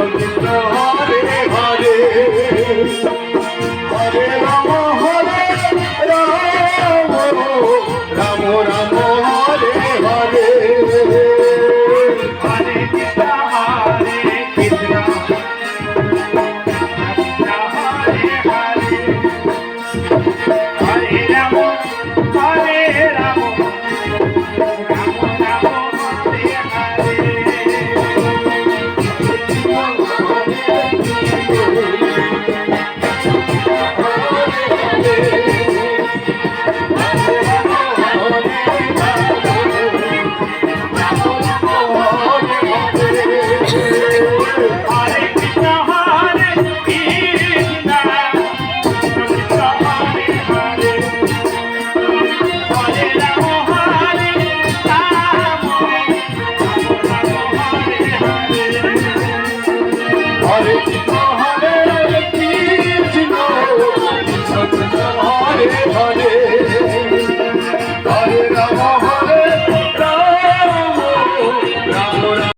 Hare Hare Hare Ram Hare Ram Ram Ram Hare Hare Hare Hare Krishna Hare Krishna Krishna Krishna Hare Hare